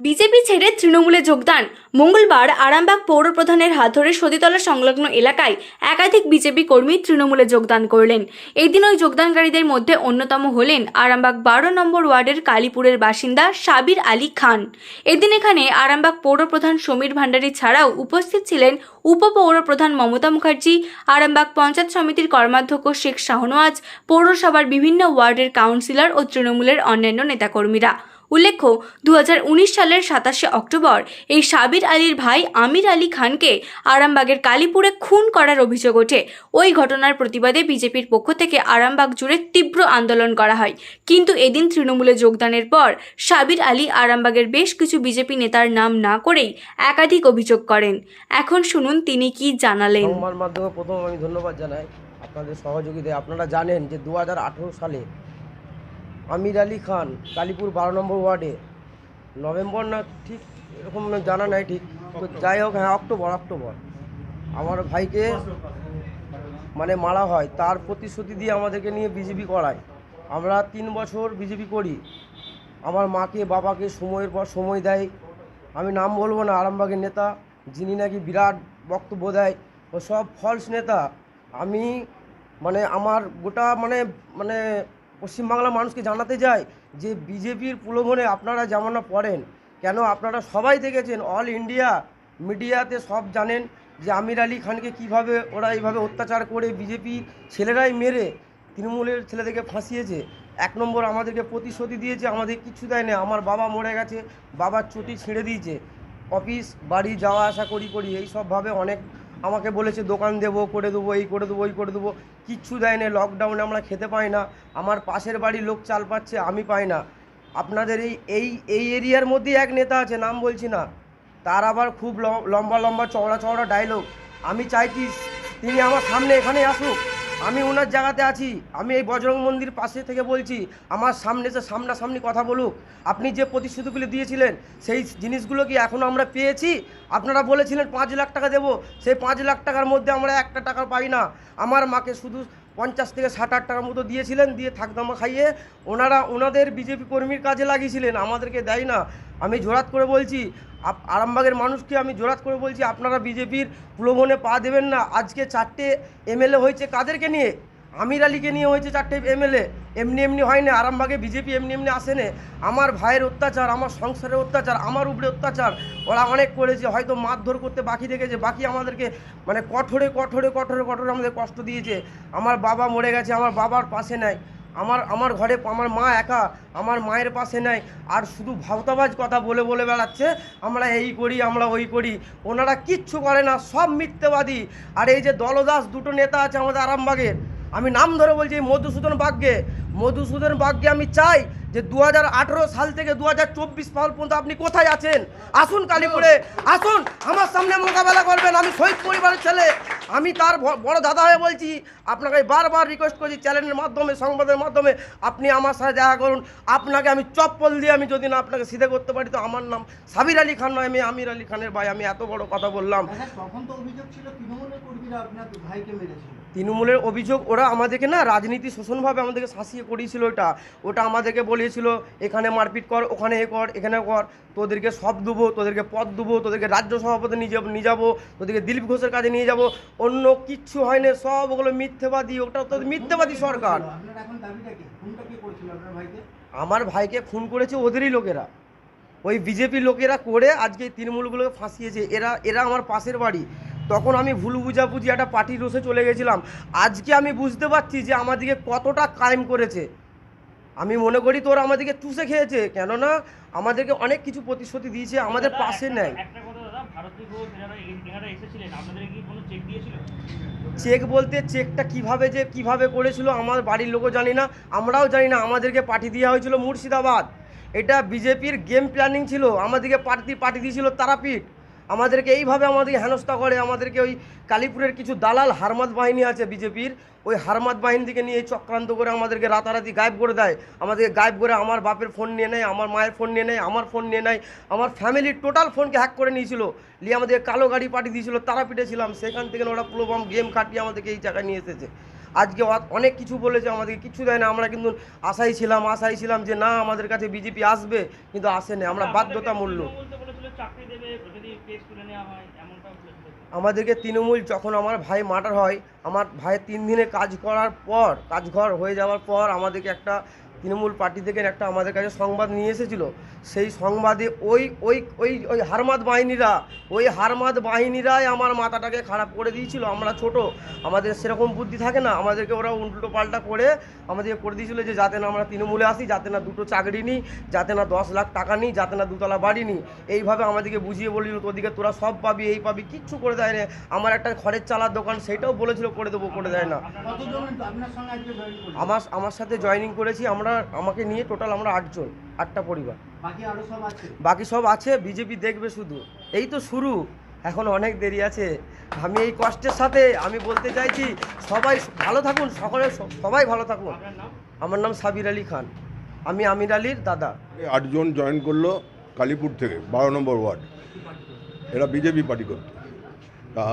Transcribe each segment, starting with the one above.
BJP ছেড়ে তৃণমূলে যোগদান। মঙ্গলবার আরামবাগ পৌর প্রধানের হাত ধরে সতীতলা সংলগ্ন এলাকায় একাধিক বিজেপি কর্মী তৃণমূলে যোগদান করলেন। এই দিন ওই যোগদানকারীদের মধ্যে অন্যতম হলেন আরামবাগ বারো নম্বর ওয়ার্ডের কালীপুরের বাসিন্দা সাবির আলী খান। এদিন এখানে আরামবাগ পৌর প্রধান সমীর ভান্ডারী ছাড়াও উপস্থিত ছিলেন উপপৌর প্রধান মমতা মুখার্জি, আরামবাগ পঞ্চায়েত সমিতির কর্মাধ্যক্ষ শেখ শাহনওয়াজ, পৌরসভার বিভিন্ন ওয়ার্ডের কাউন্সিলর ও তৃণমূলের অন্যান্য নেতাকর্মীরা। উল্লেখ্য, দুহাজার উনিশ সালের সাতাশে অক্টোবর এই সাবির আলীর ভাই আমির আলী খানকে আরামবাগের কালীপুরে খুন করার অভিযোগ ওঠে। ওই ঘটনার প্রতিবাদে বিজেপির পক্ষ থেকে আরামবাগ জুড়ে তীব্র আন্দোলন করা হয়। কিন্তু এদিন তৃণমূলে যোগদানের পর সাবির আলী আরামবাগের বেশ কিছু বিজেপি নেতার নাম না করেই একাধিক অভিযোগ করেন। এখন শুনুন তিনি কি জানালেন। মাধ্যমে প্রথম আমি ধন্যবাদ জানাই আপনাদের সহযোগিতায়। আপনারা জানেন যে দু হাজার আঠারো সালে আমির আলী খান কালীপুর বারো নম্বর ওয়ার্ডে। নভেম্বর না ঠিক এরকম জানা নাই ঠিক। তো যাই হোক হ্যাঁ অক্টোবর অক্টোবর। আমার ভাইকে মানে মারা হয় তার প্রতিশ্রুতি দিয়ে আমাদেরকে নিয়ে বিজেপি করায়। আমরা তিন বছর বিজেপি করি। আমার মাকে বাবাকে সময়ের পর সময় দেয়। আমি নাম বলব না আরামবাগের নেতা যিনি নাকি বিরাট বক্তব্য দেয়। ও সব ফলস নেতা। আমি মানে আমার গোটা মানে মানে পশ্চিমবাংলার মানুষকে জানাতে চাই যে বিজেপির প্রলোভনে আপনারা যেমন না পড়েন, কেন আপনারা সবাই দেখেছেন অল ইন্ডিয়া মিডিয়াতে সব জানেন যে আমির আলী খানকে কীভাবে ওরা এইভাবে অত্যাচার করে বিজেপি ছেলেরাই মেরে তৃণমূলের ছেলেদেরকে ফাঁসিয়েছে। এক নম্বর আমাদেরকে প্রতিশ্রুতি দিয়েছে, আমাদের কিছু দেয় না আমার বাবা মরে গেছে, বাবার চটি ছিঁড়ে দিয়েছে। অফিস, বাড়ি যাওয়া, আসা করি করি এই সবভাবে অনেক আমাকে বলেছে, দোকান দেবো, করে দেবো, এই করে দেবো, ওই করে দেবো। কিচ্ছু দেয় না লকডাউনে আমরা খেতে পাই না। আমার পাশের বাড়ি লোক চাল পাচ্ছে, আমি পাই না। আপনাদের এই এই এই এরিয়ার মধ্যেই এক নেতা আছে, নাম বলছি না। তার আবার খুব লম্বা লম্বা, চওড়া চওড়া ডায়লগ আমি চাইছি তিনি আমার সামনে এখানে আসুক। আমি ওনার জায়গাতে আছি। আমি এই বজরং মন্দির পাশে থেকে বলছি, আমার সামনে যে সামনাসামনি কথা বলুক। আপনি যে প্রতিশ্রুতিগুলি দিয়েছিলেন, সেই জিনিসগুলো কি এখনও আমরা পেয়েছি? আপনারা বলেছিলেন পাঁচ লাখ টাকা দেবো। সেই পাঁচ লাখ টাকার মধ্যে আমরা একটা টাকা পাই না। আমার মাকে শুধু পঞ্চাশ থেকে ষাট আট টাকার মতো দিয়েছিলেন, দিয়ে থাকদামা খাইয়ে ওনারা, ওনাদের বিজেপি কর্মীর কাজে লাগিয়েছিলেন, আমাদেরকে দেয় না। আমি জোরাত করে বলছি আরামবাগের মানুষকে আমি জোরাত করে বলছি, আপনারা বিজেপির প্রলোভনে পা দেবেন না। আজকে চারটে এমএলএ হয়েছে কাদেরকে নিয়ে? আমির আলীকে নিয়ে হয়েছে চারটে এমএলএ। এমনি এমনি হয় না, আরামবাগে বিজেপি এমনি এমনি আসে না। আমার ভাইয়ের অত্যাচার, আমার সংসারের অত্যাচার, আমার উপরে অত্যাচার, ওরা অনেক করেছে, হয়তো মারধর করতে বাকি রেখেছে, বাকি আমাদেরকে মানে কঠোরে কঠোরে কঠোরে কঠোরে আমাদের কষ্ট দিয়েছে। আমার বাবা মরে গেছে, আমার বাবার পাশে নাই। আমার আমার ঘরে, আমার মা একা, আমার মায়ের পাশে নাই। আর শুধু ভাবতাবাজ কথা বলে বলে বেড়াচ্ছে, আমরা এই করি, আমরা ওই করি। ওনারা কিচ্ছু করে না, সব মিথ্যেবাদী। আর এই যে দলদাস, দুটো নেতা আছে আমাদের আরামবাগের আমি নাম ধরে বলছি মধুসূদন বাগ্যে মধুসূদন বাগ্যে আমি চাই যে দু হাজার আঠেরো সাল থেকে দু হাজার চব্বিশ সাল পর্যন্ত আপনি কোথায় আছেন? আসুন কালীপুরে। আসুন। আমার সামনে মোকাবেলা করবেন। আমি শহীদ পরিবারের ছেলে। আমি তার বড় দাদা হয়ে বলছি। আপনাকে বারবার রিকোয়েস্ট করছি চ্যানেলের মাধ্যমে সংবাদের মাধ্যমে। আপনি আমার সাথে দেখা করুন। আপনাকে আমি চপ্পল দিয়ে আমি যদি না আপনাকে সিধে করতে পারি তো আমার নাম সাবির আলী খান নয়। আমি আমির আলী খানের ভাই। আমি এত বড় কথা বললাম। আচ্ছা তৃণমূলের অভিযোগ ওরা আমাদেরকে না রাজনীতি শোষণভাবে আমাদেরকে শাসিয়ে করিয়েছিল ওটা ওটা আমাদেরকে বলিয়েছিল এখানে মারপিট কর ওখানে এ কর এখানে কর তোদেরকে সব দেবো তোদেরকে পদ দেবো তোদেরকে রাজ্য সভাপতি নিয়ে যাব নিয়ে যাব তোদেরকে দিলীপ ঘোষের কাছে নিয়ে যাব অন্য কিচ্ছু হয়নি সব ওগুলো মিথ্যেবাদী ওটা তো মিথ্যেবাদী সরকার। আমার ভাইকে খুন করেছে ওদেরই লোকেরা। ওই বিজেপি লোকেরা করে আজকে এই তৃণমূলগুলোকে ফাঁসিয়েছে। এরা এরা আমার পাশের বাড়ি। তখন আমি ভুল বুঝাবুঝি একটা পার্টির রোষে চলে গেছিলাম। আজকে আমি বুঝতে পারছি যে আমাদেরকে কতটা ক্রাইম করেছে। আমি মনে করি তোর আমাদেরকে চুষে খেয়েছে কেননা আমাদেরকে অনেক কিছু প্রতিশ্রুতি দিয়েছে আমাদের পাশে নেয় চেক বলতে চেকটা কীভাবে যে কীভাবে করেছিল আমার বাড়ির লোকও জানি না আমরাও জানি না আমাদেরকে পাঠিয়ে দেওয়া হয়েছিল মুর্শিদাবাদ। এটা বিজেপির গেম প্ল্যানিং ছিল আমাদেরকে পার্টি পাঠিয়ে দিয়েছিল তারাপীঠ। আমাদেরকে এইভাবে আমাদেরকে হেনস্থা করে, আমাদেরকে ওই কালীপুরের কিছু দালাল হারমাত বাহিনী আছে বিজেপির, ওই হারমাত বাহিনী থেকে নিয়ে চক্রান্ত করে আমাদেরকে রাতারাতি গায়েব করে দেয়। আমাদেরকে গায়েব করে আমার বাপের ফোন নিয়ে নেয়, আমার মায়ের ফোন নিয়ে নেয়, আমার ফোন নিয়ে নেয়, আমার ফ্যামিলির টোটাল ফোনকে হ্যাক করে নিয়েছিল। নিয়ে আমাদের কালো গাড়ি পাঠিয়ে দিয়েছিল তারাপীঠে ছিলাম সেখান থেকে ওরা প্রলোভম গেম কাটিয়ে আমাদেরকে এই জায়গায় নিয়ে এসেছে। আজকে অনেক কিছু বলেছে আমাদেরকে কিছু দেয় না। আমরা কিন্তু আশাই ছিলাম আশাই ছিলাম যে না, আমাদের কাছে বিজেপি আসবে, কিন্তু আসেনি। আমরা বাধ্যতা আমাদেরকে তৃণমূল যখন আমার ভাই মার্টার হয়, আমার ভাইয়ের তিন দিনে কাজ করার পর, কাজ ঘর হয়ে যাওয়ার পর আমাদেরকে একটা তৃণমূল পার্টি থেকে একটা আমাদের কাছে সংবাদ নিয়ে এসেছিল। সেই সংবাদে ওই ওই ওই ওই হারমাদ বাহিনীরা ওই হারমাদ বাহিনীরাই আমার মাথাটাকে খারাপ করে দিয়েছিল। আমরা ছোট আমাদের সেরকম বুদ্ধি থাকে না। আমাদেরকে ওরা উল্টো পাল্টা করে আমাদেরকে করে দিয়েছিল যে যাতে না আমরা তৃণমূলে আসি যাতে না দুটো চাকরি নিই যাতে না দশ লাখ টাকা নিই যাতে না দুতলা বাড়ি নিই। এইভাবে আমাদেরকে বুঝিয়ে বলিল তোদিকে তোরা সব পাবি এই পাবি কিচ্ছু করে দেয় না। আমার একটা খড়ের চালার দোকান সেটাও বলেছিল করে দেবো করে দেয় না। আমার আমার সাথে জয়েনিং করেছি আমরা আমাকে নিয়ে টোটাল আমরা আটজন আটটা পরিবার। বাকি সব আছে? বাকি সব আছে বিজেপি দেখবে শুধু। এই তো শুরু এখন অনেক দেরি আছে। আমি এই কষ্টের সাথে আমি বলতে চাইছি সবাই ভালো থাকুন সকলে সবাই ভালো থাকুন। আমার নাম সাবির আলী খান। আমি আমির আলীর দাদা। আটজন জয়েন করল কালীপুর থেকে বারো নম্বর ওয়ার্ড। এরা বিজেপি পার্টি করতো তা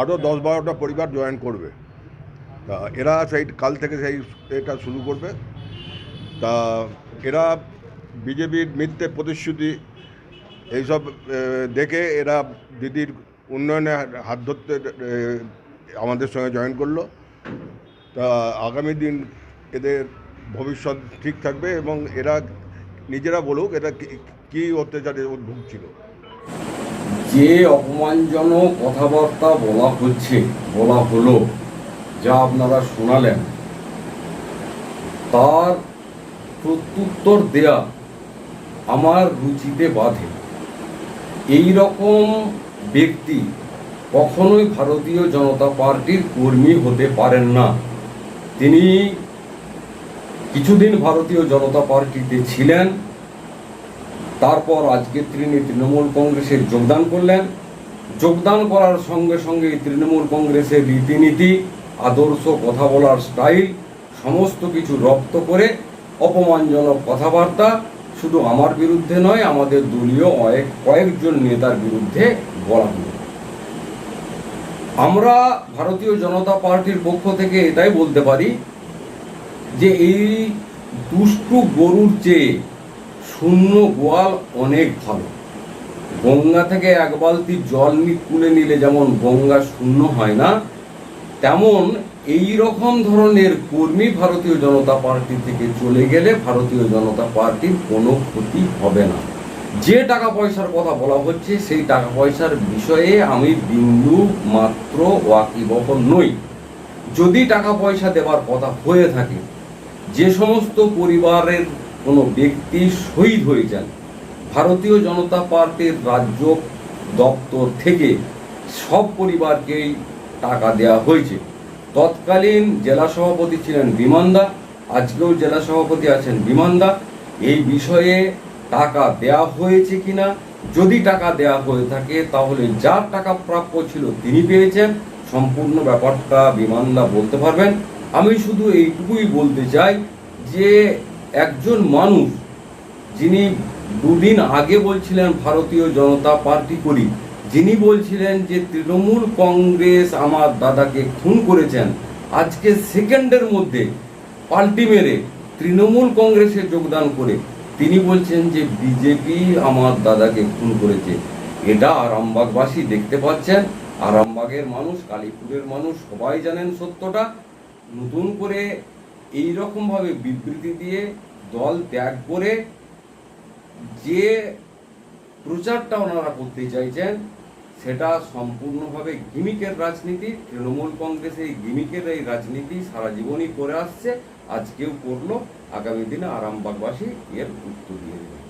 আরও দশ বারোটা পরিবার জয়েন করবে। তা এরা সেই কাল থেকে সেই এটা শুরু করবে। তা এরা বিজেপির মিথ্যে প্রতিশ্রুতি এইসব দেখে এরা দিদির উন্নয়নে হাত ধরতে আমাদের সঙ্গে জয়েন করল। তা আগামী দিন এদের ভবিষ্যৎ ঠিক থাকবে এবং এরা নিজেরা বলুক এটা কি- অত্যাচারে ভুগছিল। যে অপমানজনক কথাবার্তা বলা হচ্ছে, বলা হলো, যা আপনারা শোনালেন, তার প্রত্যুত্তর দেয়া আমার রুচিতে বাধে। এই রকম ব্যক্তি কখনোই ভারতীয় জনতা পার্টির কর্মী হতে পারেন না। তিনি কিছুদিন ভারতীয় জনতা পার্টিতে ছিলেন, তারপর আজকে তিনি তৃণমূল কংগ্রেসে যোগদান করলেন। যোগদান করার সঙ্গে সঙ্গে তৃণমূল কংগ্রেসের রীতিনীতি, আদর্শ কথা বলার স্টাইল, সমস্ত কিছু রপ্ত করে অপমানজনক কথাবার্তা শুধু আমার বিরুদ্ধে নয়, আমাদের দলীয় অনেক কয়েকজন নেতার বিরুদ্ধে বলা হলো। আমরা ভারতীয় জনতা পার্টির পক্ষ থেকে এটাই বলতে পারি যে এই দুষ্টু গরুর চেয়ে শূন্য গোয়াল অনেক ভালো। গঙ্গা থেকে এক বালতি জল তুলে নিলে যেমন গঙ্গা শূন্য হয় না, তেমন এই রকম ধরনের কর্মী ভারতীয় জনতা পার্টি থেকে চলে গেলে ভারতীয় জনতা পার্টির কোনো ক্ষতি হবে না। যে টাকা পয়সার কথা বলা হচ্ছে, সেই টাকা পয়সার বিষয়ে আমি বিন্দু মাত্র ওয়াকিবহল নই। যদি টাকা পয়সা দেওয়ার কথা হয়ে থাকে, যে সমস্ত পরিবারের কোনো ব্যক্তি শহীদ হয়ে যান, ভারতীয় জনতা পার্টির রাজ্য দপ্তর থেকে সব পরিবারকেই টাকা দেওয়া হয়েছে। তৎকালীন জেলা সভাপতি ছিলেন বিমানদা, আজকেও জেলা সভাপতি আছেন বিমানদা। এই বিষয়ে টাকা দেয়া হয়েছে কিনা, যদি টাকা দেয়া হয়ে থাকে, তাহলে যার টাকা প্রাপ্য ছিল তিনি পেয়েছেন। সম্পূর্ণ ব্যাপারটা বিমানদা বলতে পারবেন। আমি শুধু এইটুকুই বলতে চাই যে, একজন মানুষ যিনি দুদিন আগে বলছিলেন, ভারতীয় জনতা পার্টি করি যিনি বলছিলেন যে তৃণমূল কংগ্রেস আমার দাদাকে খুন করেছেন, আজকে সেকেন্ডের মধ্যে পাল্টি মেরে তৃণমূল কংগ্রেসে যোগদান করে তিনি বলছেন যে বিজেপি আমার দাদাকে খুন করেছে। এটা আরামবাগবাসী দেখতে পাচ্ছেন। আরামবাগের মানুষ, কালীপুরের মানুষ সবাই জানেন সত্যটা। নতুন করে এই রকমভাবে বিবৃতি দিয়ে দল ত্যাগ করে যে প্রচারটা ওনারা করতে চাইছেন সেটা সম্পূর্ণভাবে গিমিকের রাজনীতি। তৃণমূল কংগ্রেস এই গিমিকের এই রাজনীতি সারা জীবনই করে আসছে। আজকেও করল। আগামী দিনে আরামবাগবাসী এর উত্তর দিয়ে দেবে।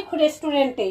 মৈখ রেস্টুরেন্টে